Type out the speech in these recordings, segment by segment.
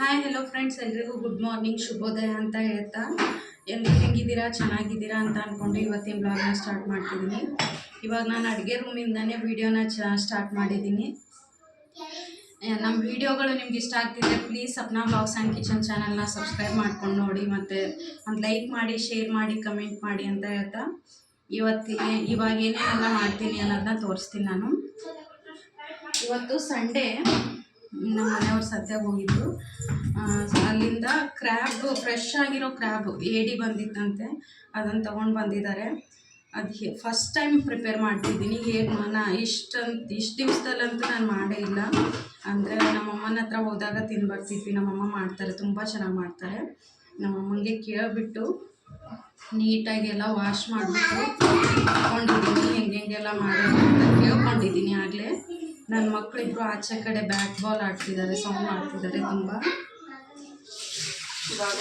Hi hello friends ಎಲ್ರಿಗೂ good morning ಶುಭೋದಯ ಅಂತ ಹೇಳ್ತಾ. ಎಲ್ಲರೂ ಹೆಂಗಿದ್ದೀರಾ? ಚೆನ್ನಾಗಿದ್ದೀರಾ ಅಂತ ಅಂದ್ಕೊಂಡು ಇವತ್ತಿನ ಬ್ಲಾಗ್ನ ಸ್ಟಾರ್ಟ್ ಮಾಡ್ತಿದ್ದೀನಿ. ಇವಾಗ ನಾನು ಅಡುಗೆ ರೂಮಿಂದನೇ ವೀಡಿಯೋನ ಚ ಸ್ಟಾರ್ಟ್ ಮಾಡಿದ್ದೀನಿ. ನಮ್ಮ ವೀಡಿಯೋಗಳು ನಿಮ್ಗೆ ಇಷ್ಟ ಆಗ್ತಿದ್ರೆ please Sapna vlogs and kitchen ಚಾನಲ್ನ ಸಬ್ಸ್ಕ್ರೈಬ್ ಮಾಡ್ಕೊಂಡು ನೋಡಿ ಮತ್ತು ಒಂದು ಲೈಕ್ ಮಾಡಿ ಶೇರ್ ಮಾಡಿ ಕಮೆಂಟ್ ಮಾಡಿ ಅಂತ ಹೇಳ್ತಾ. ಇವತ್ತಿಗೆ ಇವಾಗ ಏನೇನೆಲ್ಲ ಮಾಡ್ತೀನಿ ಅನ್ನೋದನ್ನ ತೋರಿಸ್ತೀನಿ ನಾನು. ಇವತ್ತು ಸಂಡೇ ನಮ್ಮ ಮನೆಯವ್ರು ಸದ್ಯಾಗ ಹೋಗಿದ್ದು ಅಲ್ಲಿಂದ ಕ್ರ್ಯಾಬ್, ಫ್ರೆಶ್ ಆಗಿರೋ ಕ್ರ್ಯಾಬ್ ಏಡಿ ಬಂದಿತ್ತಂತೆ. ಅದನ್ನು ತೊಗೊಂಡು ಬಂದಿದ್ದಾರೆ. ಅದು ಫಸ್ಟ್ ಟೈಮ್ ಪ್ರಿಪೇರ್ ಮಾಡ್ತಿದ್ದೀನಿ. ಹೇಗೆ ನಾ ಇಷ್ಟಂತ ಇಷ್ಟು ದಿವಸದಲ್ಲಂತೂ ನಾನು ಮಾಡೇ ಇಲ್ಲ. ಅಂದರೆ ನಮ್ಮಮ್ಮನ ಹತ್ರ ಹೋದಾಗ ತಿಂದು ಬರ್ತಿದ್ವಿ ನಮ್ಮಮ್ಮ ಮಾಡ್ತಾರೆ, ತುಂಬ ಚೆನ್ನಾಗಿ ಮಾಡ್ತಾರೆ. ನಮ್ಮಮ್ಮಂಗೆ ಕೇಳಿಬಿಟ್ಟು ನೀಟಾಗಿ ಎಲ್ಲ ವಾಶ್ ಮಾಡಿಬಿಟ್ಟು ಇಟ್ಕೊಂಡಿದ್ದೀನಿ ಹೆಂಗೆ ಹೆಂಗೆಲ್ಲ ಮಾಡೋದು ಅಂತ ಕೇಳ್ಕೊಂಡಿದ್ದೀನಿ ಆಗಲೇ. ನನ್ನ ಮಕ್ಕಳಿಬ್ರು ಆಚೆ ಕಡೆ ಬ್ಯಾಟ್ ಬಾಲ್ ಆಡ್ತಿದ್ದಾರೆ ಸೌಂಡ್ ಮಾಡ್ತಿದ್ದಾರೆ ತುಂಬ. ಇವಾಗ?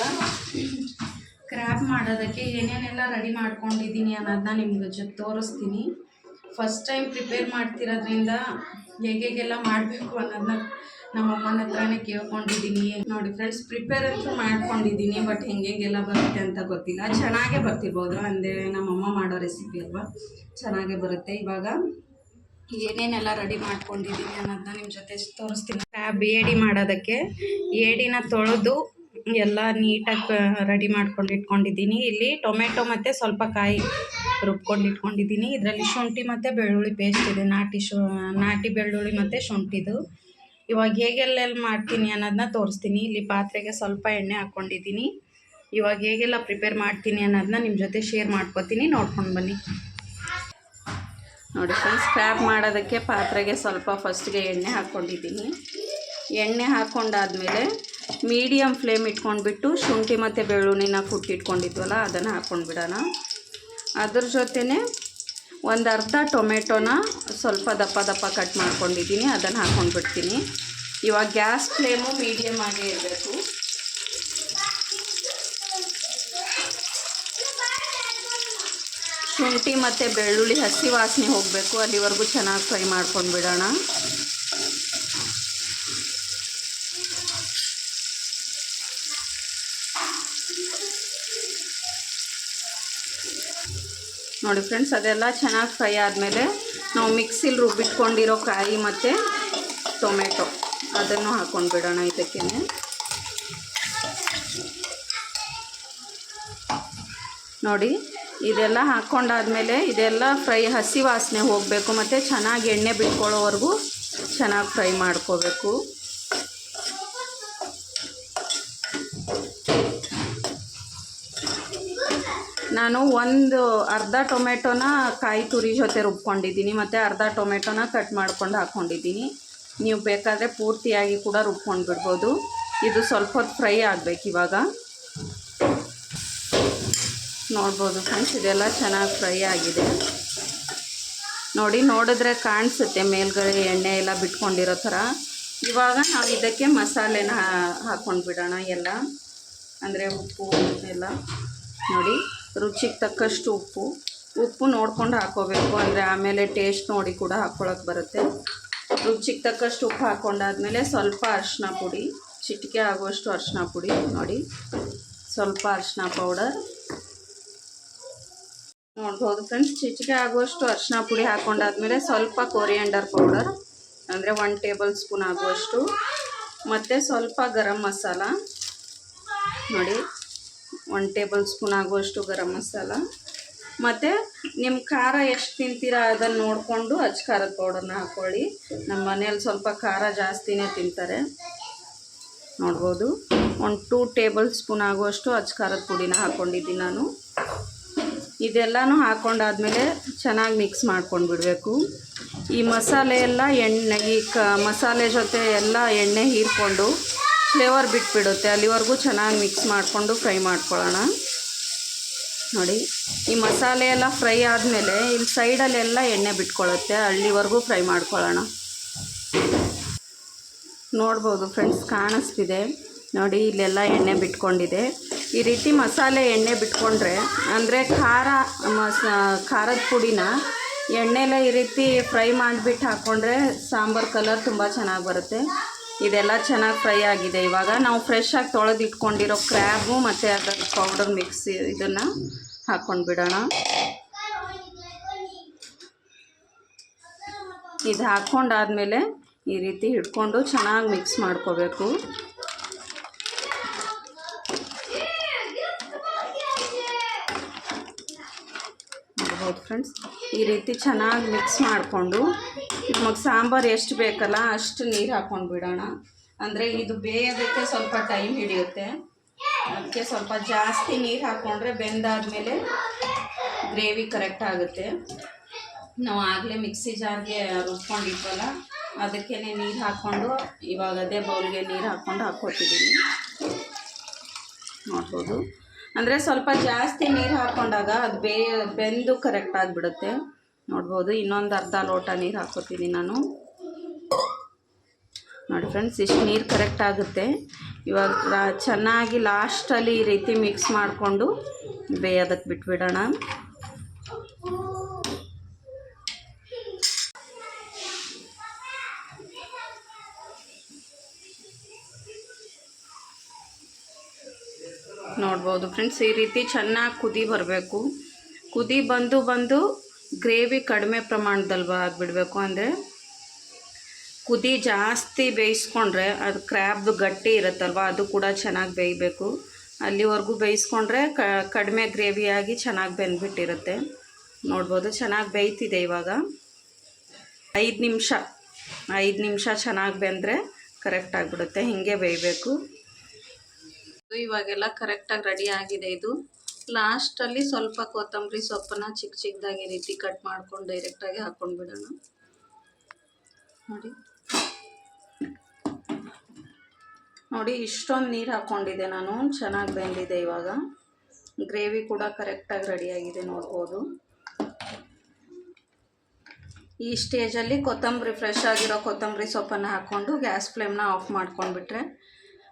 ಕ್ರ್ಯಾಪ್ ಮಾಡೋದಕ್ಕೆ ಏನೇನೆಲ್ಲ ರೆಡಿ ಮಾಡ್ಕೊಂಡಿದ್ದೀನಿ ಅನ್ನೋದನ್ನ ನಿಮ್ಗೆ ಜೊತೆ ತೋರಿಸ್ತೀನಿ. ಫಸ್ಟ್ ಟೈಮ್ ಪ್ರಿಪೇರ್ ಮಾಡ್ತಿರೋದ್ರಿಂದ ಹೇಗೆಲ್ಲ ಮಾಡಬೇಕು ಅನ್ನೋದನ್ನ ನಮ್ಮ ಅಮ್ಮನ ಹತ್ರನೇ ಕೇಳ್ಕೊಂಡಿದ್ದೀನಿ. ನೋಡಿ ಫ್ರೆಂಡ್ಸ್ ಪ್ರಿಪೇರ್ ಅಂತೂ ಮಾಡ್ಕೊಂಡಿದ್ದೀನಿ ಬಟ್ ಹೆಂಗೆಲ್ಲ ಬರುತ್ತೆ ಅಂತ ಗೊತ್ತಿಲ್ಲ. ಚೆನ್ನಾಗೇ ಬರ್ತಿರ್ಬೋದು ಅಂದರೆ ನಮ್ಮಮ್ಮ ಮಾಡೋ ರೆಸಿಪಿ ಅಲ್ವಾ? ಚೆನ್ನಾಗೇ ಬರುತ್ತೆ. ಇವಾಗ ಏನೇನೆಲ್ಲ ರೆಡಿ ಮಾಡ್ಕೊಂಡಿದ್ದೀನಿ ಅನ್ನೋದನ್ನ ನಿಮ್ಮ ಜೊತೆ ತೋರಿಸ್ತೀನಿ. ಕ್ಯಾಬ್ ಏಡಿ ಮಾಡೋದಕ್ಕೆ ಏಡಿನ ತೊಳೆದು ಎಲ್ಲ ನೀಟಾಗಿ ರೆಡಿ ಮಾಡ್ಕೊಂಡು ಇಟ್ಕೊಂಡಿದ್ದೀನಿ ಇಲ್ಲಿ ಟೊಮೆಟೊ ಮತ್ತು ಸ್ವಲ್ಪ ಕಾಯಿ ರುಬ್ಕೊಂಡು ಇಟ್ಕೊಂಡಿದ್ದೀನಿ ಇದರಲ್ಲಿ ಶುಂಠಿ ಮತ್ತು ಬೆಳ್ಳುಳ್ಳಿ ಪೇಸ್ಟ್ ಇದೆ. ನಾಟಿ ಶು, ನಾಟಿ ಬೆಳ್ಳುಳ್ಳಿ ಮತ್ತು ಶುಂಠಿದು. ಇವಾಗ ಹೇಗೆಲ್ಲೆಲ್ಲಿ ಮಾಡ್ತೀನಿ ಅನ್ನೋದನ್ನ ತೋರಿಸ್ತೀನಿ. ಇಲ್ಲಿ ಪಾತ್ರೆಗೆ ಸ್ವಲ್ಪ ಎಣ್ಣೆ ಹಾಕ್ಕೊಂಡಿದ್ದೀನಿ ಇವಾಗ ಹೇಗೆಲ್ಲ ಪ್ರಿಪೇರ್ ಮಾಡ್ತೀನಿ ಅನ್ನೋದನ್ನ ನಿಮ್ಮ ಜೊತೆ ಶೇರ್ ಮಾಡ್ಕೊತೀನಿ. ನೋಡ್ಕೊಂಡು ಬನ್ನಿ. ನೋಡಿ ಫ್ರೆಂಡ್ಸ್ ಸ್ಕ್ರ್ಯಾಪ್ ಮಾಡೋದಕ್ಕೆ ಪಾತ್ರೆಗೆ ಸ್ವಲ್ಪ ಫಸ್ಟ್ಗೆ ಎಣ್ಣೆ ಹಾಕ್ಕೊಂಡಿದ್ದೀನಿ. ಎಣ್ಣೆ ಹಾಕ್ಕೊಂಡಾದ್ಮೇಲೆ ಮೀಡಿಯಮ್ ಫ್ಲೇಮ್ ಇಟ್ಕೊಂಡ್ಬಿಟ್ಟು ಶುಂಠಿ ಮತ್ತು ಬೆಳ್ಳುಳ್ಳಿನ ಕುಟ್ಟಿಟ್ಕೊಂಡಿದ್ವಲ್ಲ, ಅದನ್ನು ಹಾಕ್ಕೊಂಡ್ಬಿಡೋಣ. ಅದ್ರ ಜೊತೆನೇ ಒಂದು ಅರ್ಧ ಟೊಮೆಟೊನ ಸ್ವಲ್ಪ ದಪ್ಪ ದಪ್ಪ ಕಟ್ ಮಾಡ್ಕೊಂಡಿದ್ದೀನಿ, ಅದನ್ನು ಹಾಕ್ಕೊಂಡ್ಬಿಡ್ತೀನಿ. ಇವಾಗ ಗ್ಯಾಸ್ ಫ್ಲೇಮು ಮೀಡಿಯಮ್ ಆಗೇ ಇರಬೇಕು. ಶುಂಠಿ ಮತ್ತು ಬೆಳ್ಳುಳ್ಳಿ ಹಸಿ ವಾಸನೆ ಹೋಗಬೇಕು. ಅಲ್ಲಿವರೆಗೂ ಚೆನ್ನಾಗಿ ಫ್ರೈ ಮಾಡ್ಕೊಂಡು ಬಿಡೋಣ. ನೋಡಿ ಫ್ರೆಂಡ್ಸ್, ಅದೆಲ್ಲ ಚೆನ್ನಾಗಿ ಫ್ರೈ ಆದಮೇಲೆ ನಾವು ಮಿಕ್ಸಿಲಿ ರುಬ್ಬಿಟ್ಕೊಂಡಿರೋ ಕಾಯಿ ಮತ್ತು ಟೊಮೆಟೊ ಅದನ್ನು ಹಾಕ್ಕೊಂಡು ಬಿಡೋಣ ಇದಕ್ಕೆ ನೋಡಿ ಇದೆಲ್ಲ ಹಾಕ್ಕೊಂಡಾದಮೇಲೆ ಇದೆಲ್ಲ ಫ್ರೈ ಹಸಿ ವಾಸನೆ ಹೋಗಬೇಕು, ಮತ್ತು ಚೆನ್ನಾಗಿ ಎಣ್ಣೆ ಬಿಟ್ಕೊಳ್ಳೋವರೆಗೂ ಚೆನ್ನಾಗಿ ಫ್ರೈ ಮಾಡ್ಕೋಬೇಕು. ನಾನು ಒಂದು ಅರ್ಧ ಟೊಮೆಟೊನ ಕಾಯಿ ತುರಿ ಜೊತೆ ರುಬ್ಕೊಂಡಿದ್ದೀನಿ, ಮತ್ತು ಅರ್ಧ ಟೊಮೆಟೊನ ಕಟ್ ಮಾಡ್ಕೊಂಡು ಹಾಕ್ಕೊಂಡಿದ್ದೀನಿ. ನೀವು ಬೇಕಾದರೆ ಪೂರ್ತಿಯಾಗಿ ಕೂಡ ರುಬ್ಕೊಂಡು ಬಿಡ್ಬೋದು ಇದು ಸ್ವಲ್ಪ ಹೊತ್ತು ಫ್ರೈ ಆಗಬೇಕು ಇವಾಗ. ನೋಡ್ಬೋದು ಫ್ರೆಂಡ್ಸ್, ಇದೆಲ್ಲ ಚೆನ್ನಾಗಿ ಫ್ರೈ ಆಗಿದೆ. ನೋಡಿ, ನೋಡಿದ್ರೆ ಕಾಣಿಸುತ್ತೆ ಮೇಲ್ಗಡೆ ಎಣ್ಣೆ ಎಲ್ಲ ಬಿಟ್ಕೊಂಡಿರೋ ಥರ. ಇವಾಗ ನಾವು ಇದಕ್ಕೆ ಮಸಾಲೆನ ಹಾಕ್ಕೊಂಡು ಬಿಡೋಣ ಎಲ್ಲ. ಅಂದರೆ ಉಪ್ಪು, ಎಲ್ಲ. ನೋಡಿ, ರುಚಿಗೆ ತಕ್ಕಷ್ಟು ಉಪ್ಪು. ಉಪ್ಪು ನೋಡ್ಕೊಂಡು ಹಾಕ್ಕೋಬೇಕು ಅಂದರೆ ಆಮೇಲೆ ಟೇಸ್ಟ್ ನೋಡಿ ಕೂಡ ಹಾಕ್ಕೊಳಕ್ಕೆ ಬರುತ್ತೆ. ರುಚಿಗೆ ತಕ್ಕಷ್ಟು ಉಪ್ಪು ಹಾಕ್ಕೊಂಡಾದ್ಮೇಲೆ ಸ್ವಲ್ಪ ಅರಿಶಿನ ಪುಡಿ, ಚಿಟಿಕೆ ಆಗುವಷ್ಟು ಅರಿಶಿನ ಪುಡಿ, ನೋಡಿ. ಸ್ವಲ್ಪ ಅರಿಶಿನ ಪೌಡರ್. ನೋಡ್ಬೋದು ಫ್ರೆಂಡ್ಸ್ ಚಿಚಿಗೆ ಆಗುವಷ್ಟು ಅರಿಶಿನ ಪುಡಿ ಹಾಕೊಂಡಾದ್ಮೇಲೆ ಸ್ವಲ್ಪ ಕೊರಿಯಂಡರ್ ಪೌಡರ್ ಅಂದರೆ ಒನ್ ಟೇಬಲ್ ಸ್ಪೂನ್ ಆಗುವಷ್ಟು. ಮತ್ತು ಸ್ವಲ್ಪ ಗರಂ ಮಸಾಲ. ನೋಡಿ ಒನ್ ಟೇಬಲ್ ಸ್ಪೂನ್ ಆಗುವಷ್ಟು ಗರಂ ಮಸಾಲ. ಮತ್ತು ನಿಮ್ಮ ಖಾರ ಎಷ್ಟು ತಿಂತೀರಾ ಅದನ್ನು ನೋಡಿಕೊಂಡು ಅಚ್ಚ ಖಾರದ ಪೌಡರ್ನ ಹಾಕ್ಕೊಳ್ಳಿ ನಮ್ಮ ಮನೆಯಲ್ಲಿ ಸ್ವಲ್ಪ ಖಾರ ಜಾಸ್ತಿನೇ ತಿಂತಾರೆ. ನೋಡ್ಬೋದು. ಒಂದು ಟೂ ಟೇಬಲ್ ಸ್ಪೂನ್ ಆಗುವಷ್ಟು ಅಚ್ಚ ಖಾರದ ಪುಡಿನ ಹಾಕ್ಕೊಂಡಿದ್ದೀನಿ ನಾನು. ಇದೆಲ್ಲನೂ ಹಾಕ್ಕೊಂಡಾದ್ಮೇಲೆ ಚೆನ್ನಾಗಿ ಮಿಕ್ಸ್ ಮಾಡ್ಕೊಂಡು ಬಿಡಬೇಕು ಈ ಮಸಾಲೆ ಎಲ್ಲ ಎಣ್ಣೆ, ಈ ಕ ಮಸಾಲೆ ಜೊತೆ ಎಲ್ಲ ಎಣ್ಣೆ ಹೀರ್ಕೊಂಡು ಫ್ಲೇವರ್ ಬಿಟ್ಬಿಡುತ್ತೆ. ಅಲ್ಲಿವರೆಗೂ ಚೆನ್ನಾಗಿ ಮಿಕ್ಸ್ ಮಾಡಿಕೊಂಡು ಫ್ರೈ ಮಾಡ್ಕೊಳ್ಳೋಣ. ನೋಡಿ, ಈ ಮಸಾಲೆ ಎಲ್ಲ ಫ್ರೈ ಆದಮೇಲೆ ಇಲ್ಲಿ ಸೈಡಲ್ಲೆಲ್ಲ ಎಣ್ಣೆ ಬಿಟ್ಕೊಳ್ಳುತ್ತೆ. ಅಲ್ಲಿವರೆಗೂ ಫ್ರೈ ಮಾಡ್ಕೊಳ್ಳೋಣ. ನೋಡ್ಬೋದು ಫ್ರೆಂಡ್ಸ್ ಕಾಣಿಸ್ತಿದೆ. ನೋಡಿ, ಇಲ್ಲೆಲ್ಲ ಎಣ್ಣೆ ಬಿಟ್ಕೊಂಡಿದೆ. ಈ ರೀತಿ ಮಸಾಲೆ ಎಣ್ಣೆ ಬಿಟ್ಕೊಂಡ್ರೆ, ಅಂದರೆ ಖಾರ ಮಸ ಖಾರದ ಪುಡಿನ ಎಣ್ಣೆಲೆ ಈ ರೀತಿ ಫ್ರೈ ಮಾಡಿಬಿಟ್ಟು ಹಾಕ್ಕೊಂಡ್ರೆ ಸಾಂಬಾರು ಕಲರ್ ತುಂಬ ಚೆನ್ನಾಗಿ ಬರುತ್ತೆ. ಇದೆಲ್ಲ ಚೆನ್ನಾಗಿ ಫ್ರೈ ಆಗಿದೆ. ಇವಾಗ ನಾವು ಫ್ರೆಶ್ ಆಗಿ ತೊಳೆದು ಇಟ್ಕೊಂಡಿರೋ ಕ್ರ್ಯಾಬು ಮತ್ತು ಅದರ ಪೌಡರ್ ಮಿಕ್ಸ್ ಇದನ್ನು ಹಾಕ್ಕೊಂಡು ಬಿಡೋಣ. ಇದು ಹಾಕ್ಕೊಂಡಾದ್ಮೇಲೆ ಈ ರೀತಿ ಹಿಡ್ಕೊಂಡು ಚೆನ್ನಾಗಿ ಮಿಕ್ಸ್ ಮಾಡ್ಕೋಬೇಕು. ನೋಡ್ಬೋದು ಫ್ರೆಂಡ್ಸ್ ಈ ರೀತಿ ಚೆನ್ನಾಗಿ ಮಿಕ್ಸ್ ಮಾಡಿಕೊಂಡು ನಮಗೆ ಸಾಂಬಾರು ಎಷ್ಟು ಬೇಕಲ್ಲ ಅಷ್ಟು ನೀರು ಹಾಕ್ಕೊಂಡು ಬಿಡೋಣ. ಅಂದರೆ ಇದು ಬೇಯೋದಕ್ಕೆ ಸ್ವಲ್ಪ ಟೈಮ್ ಹಿಡಿಯುತ್ತೆ. ಅದಕ್ಕೆ ಸ್ವಲ್ಪ ಜಾಸ್ತಿ ನೀರು ಹಾಕ್ಕೊಂಡ್ರೆ ಬೆಂದಾದಮೇಲೆ ಗ್ರೇವಿ ಕರೆಕ್ಟ್ ಆಗುತ್ತೆ. ನಾವು ಆಗಲೇ ಮಿಕ್ಸಿ ಜಾರ್ಗೆ ರುಬ್ಕೊಂಡಿದ್ವಲ್ಲ ಅದಕ್ಕೇ ನೀರು ಹಾಕ್ಕೊಂಡು ಇವಾಗ ಅದೇ ಬೌಲ್ಗೆ ನೀರು ಹಾಕ್ಕೊಂಡು ಹಾಕ್ಕೊತಿದ್ದೀನಿ ನೋಡ್ಬೋದು. ಅಂದರೆ ಸ್ವಲ್ಪ ಜಾಸ್ತಿ ನೀರು ಹಾಕ್ಕೊಂಡಾಗ ಅದು ಬೇ, ಬೆಂದು ಕರೆಕ್ಟ್ ಆಗಿಬಿಡುತ್ತೆ. ನೋಡ್ಬೋದು, ಇನ್ನೊಂದು ಅರ್ಧ ಲೋಟ ನೀರು ಹಾಕ್ಕೊತೀನಿ ನಾನು. ನೋಡಿ ಫ್ರೆಂಡ್ಸ್ ಇಷ್ಟು ನೀರು ಕರೆಕ್ಟ್ ಆಗುತ್ತೆ. ಇವಾಗ ಚೆನ್ನಾಗಿ ಲಾಸ್ಟಲ್ಲಿ ಈ ರೀತಿ ಮಿಕ್ಸ್ ಮಾಡಿಕೊಂಡು ಬೇಯೋದಕ್ಕೆ ಬಿಟ್ಬಿಡೋಣ. ನೋಡ್ಬೋದು ಫ್ರೆಂಡ್ಸ್, ಈ ರೀತಿ ಚೆನ್ನಾಗಿ ಕುದಿ ಬರಬೇಕು. ಕುದಿ ಬಂದು ಬಂದು ಗ್ರೇವಿ ಕಡಿಮೆ ಪ್ರಮಾಣದಲ್ಲಿ ಆಗಿಬಿಡಬೇಕು. ಅಂದರೆ ಕುದಿ ಜಾಸ್ತಿ ಬೇಯಿಸ್ಕೊಂಡ್ರೆ ಅದು ಕ್ರ್ಯಾಬ್ದು ಗಟ್ಟಿ ಇರುತ್ತಲ್ವ, ಅದು ಕೂಡ ಚೆನ್ನಾಗಿ ಬೇಯಬೇಕು. ಅಲ್ಲಿವರೆಗೂ ಬೇಯಿಸ್ಕೊಂಡ್ರೆ ಕಡಿಮೆ ಗ್ರೇವಿಯಾಗಿ ಚೆನ್ನಾಗಿ ಬೆಂದ್ಬಿಟ್ಟಿರುತ್ತೆ. ನೋಡ್ಬೋದು ಚೆನ್ನಾಗಿ ಬೇಯ್ತಿದೆ ಇವಾಗ. ಐದು ನಿಮಿಷ ಐದು ನಿಮಿಷ ಚೆನ್ನಾಗಿ ಬೆಂದರೆ ಕರೆಕ್ಟ್ ಆಗಿಬಿಡುತ್ತೆ, ಹೀಗೆ ಬೇಯಬೇಕು. ಇವಾಗೆಲ್ಲ ಕರೆಕ್ಟಾಗಿ ರೆಡಿ ಆಗಿದೆ ಇದು. ಲಾಸ್ಟಲ್ಲಿ ಸ್ವಲ್ಪ ಕೊತ್ತಂಬರಿ ಸೊಪ್ಪನ್ನ ಚಿಕ್ಕ ಚಿಕ್ಕದಾಗಿ ರೀತಿ ಕಟ್ ಮಾಡ್ಕೊಂಡು ಡೈರೆಕ್ಟಾಗಿ ಹಾಕ್ಕೊಂಡು ಬಿಡೋಣ. ನೋಡಿ. ನೋಡಿ, ಇಷ್ಟೊಂದು ನೀರು ಹಾಕ್ಕೊಂಡಿದ್ದೆ ನಾನು. ಚೆನ್ನಾಗಿ ಬೆಂದಿದೆ ಇವಾಗ. ಗ್ರೇವಿ ಕೂಡ ಕರೆಕ್ಟಾಗಿ ರೆಡಿಯಾಗಿದೆ ನೋಡ್ಬೋದು. ಈ ಸ್ಟೇಜಲ್ಲಿ ಕೊತ್ತಂಬರಿ ಫ್ರೆಶ್ ಆಗಿರೋ ಕೊತ್ತಂಬರಿ ಸೊಪ್ಪನ್ನು ಹಾಕ್ಕೊಂಡು ಗ್ಯಾಸ್ ಫ್ಲೇಮ್ನ ಆಫ್ ಮಾಡ್ಕೊಂಡ್ಬಿಟ್ರೆ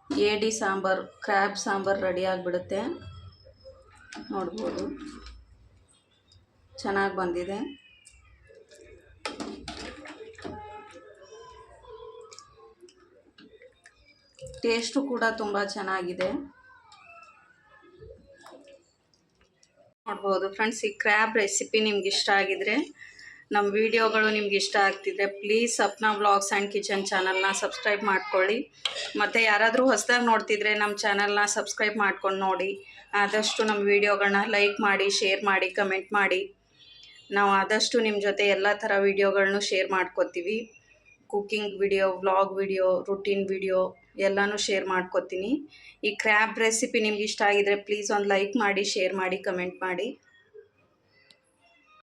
ಏಡಿ ಸಾಂಬಾರು, ಕ್ರ್ಯಾಬ್ ಸಾಂಬಾರು ರೆಡಿ ಆಗಿಬಿಡುತ್ತೆ. ನೋಡ್ಬೋದು. ಚೆನ್ನಾಗಿ ಬಂದಿದೆ. ಟೇಸ್ಟು ಕೂಡ ತುಂಬ ಚೆನ್ನಾಗಿದೆ. ನೋಡ್ಬೋದು ಫ್ರೆಂಡ್ಸ್, ಈ ಕ್ರ್ಯಾಬ್ ರೆಸಿಪಿ ನಿಮ್ಗೆ ಇಷ್ಟ ಆಗಿದ್ರೆ ನಮ್ಮ ವಿಡಿಯೋಗಳು ನಿಮ್ಗೆ ಇಷ್ಟ ಆಗ್ತಿದ್ರೆ please Sapna vlogs and kitchen ಚಾನಲ್ನ ಸಬ್ಸ್ಕ್ರೈಬ್ ಮಾಡ್ಕೊಳ್ಳಿ. ಮತ್ತು ಯಾರಾದರೂ ಹೊಸದಾಗಿ ನೋಡ್ತಿದ್ರೆ ನಮ್ಮ ಚಾನಲ್ನ ಸಬ್ಸ್ಕ್ರೈಬ್ ಮಾಡ್ಕೊಂಡು ನೋಡಿ. ಆದಷ್ಟು ನಮ್ಮ ವಿಡಿಯೋಗಳನ್ನ ಲೈಕ್ ಮಾಡಿ ಶೇರ್ ಮಾಡಿ ಕಮೆಂಟ್ ಮಾಡಿ. ನಾವು ಆದಷ್ಟು ನಿಮ್ಮ ಜೊತೆ ಎಲ್ಲ ಥರ ವಿಡಿಯೋಗಳನ್ನು ಶೇರ್ ಮಾಡ್ಕೋತೀವಿ. Cooking video vlog video routine video ಎಲ್ಲನೂ ಶೇರ್ ಮಾಡ್ಕೋತೀನಿ. ಈ ಕ್ರ್ಯಾಬ್ ರೆಸಿಪಿ ನಿಮ್ಗೆ ಇಷ್ಟ ಆಗಿದ್ರೆ ಪ್ಲೀಸ್ ಒಂದು ಲೈಕ್ ಮಾಡಿ ಶೇರ್ ಮಾಡಿ ಕಮೆಂಟ್ ಮಾಡಿ.